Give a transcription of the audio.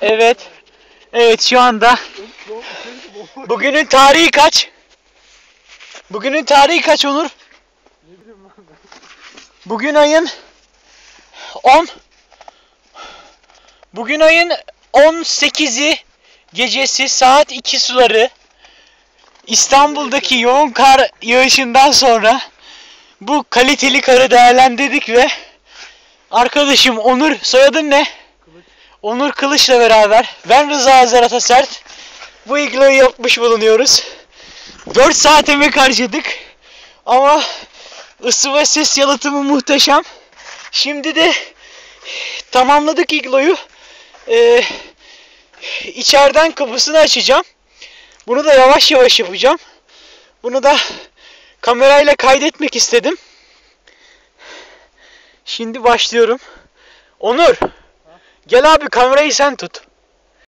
Evet. Evet şu anda bugünün tarihi kaç? Bugünün tarihi kaç Onur? Bugün ayın 10 Bugün ayın 18'i gecesi saat 2 suları İstanbul'daki yoğun kar yağışından sonra bu kaliteli karı değerlendirdik ve arkadaşım Onur soyadın ne? Onur Kılıç'la beraber ben Rıza Azer Atasert bu igloyu yapmış bulunuyoruz. 4 saat emek harcadık ama ısı ve ses yalıtımı muhteşem. Şimdi de tamamladık igloyu. Ee, içeriden kapısını açacağım. Bunu da yavaş yavaş yapacağım. Bunu da kamerayla kaydetmek istedim. Şimdi başlıyorum. Onur. Gel abi kamerayı sen tut.